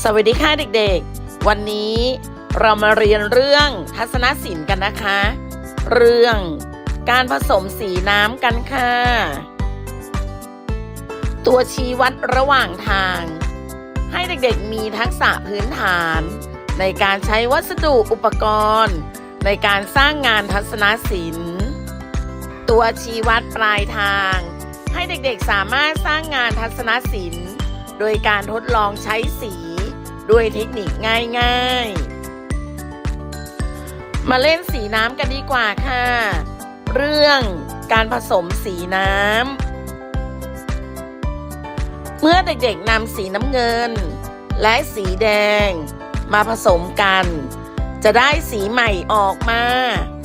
สวัสดีค่ะเด็กๆ วันนี้เรามาเรียนเรื่องทัศนศิลป์กันนะคะ เรื่องการผสมสีน้ำกันค่ะ ตัวชี้วัดระหว่างทาง ให้เด็กๆมีทักษะพื้นฐาน ในการใช้วัสดุอุปกรณ์ ในการสร้างงานทัศนศิลป์ ตัวชี้วัดปลายทาง ให้เด็กๆสามารถสร้างงานทัศนศิลป์ โดยการทดลองใช้สี ด้วยเทคนิคง่ายๆ มาเล่นสีน้ำกันดีกว่าค่ะ เรื่องการผสมสีน้ำ เมื่อเด็กๆนำสีน้ำเงิน และสีแดง มาผสมกัน จะได้สีใหม่ออกมา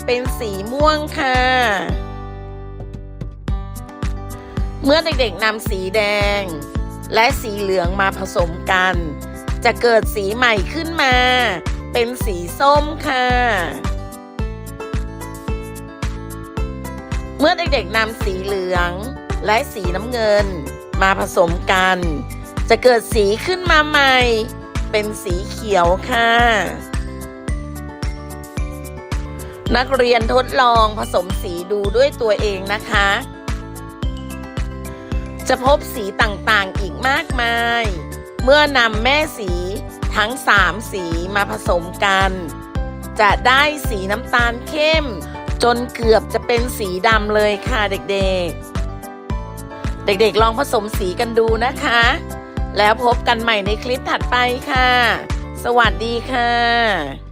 เป็นสีม่วงค่ะ เมื่อเด็กๆนำสีแดง และสีเหลืองมาผสมกัน จะเกิดสีใหม่ขึ้นมา เป็นสีส้มค่ะ เมื่อเด็กๆนำสีเหลืองและสีน้ำเงินมาผสมกัน จะเกิดสีขึ้นมาใหม่ เป็นสีเขียวค่ะ นักเรียนทดลองผสมสีดูด้วยตัวเองนะคะ จะพบสีต่างๆอีกมากมาย เมื่อนำแม่สีทั้ง 3 สีมาผสมกัน จะได้สีน้ำตาลเข้ม จนเกือบจะเป็นสีดำเลยค่ะเด็กๆ เด็กๆลองผสมสีกันดูนะคะ แล้วพบกันใหม่ในคลิปถัดไปค่ะ สวัสดีค่ะ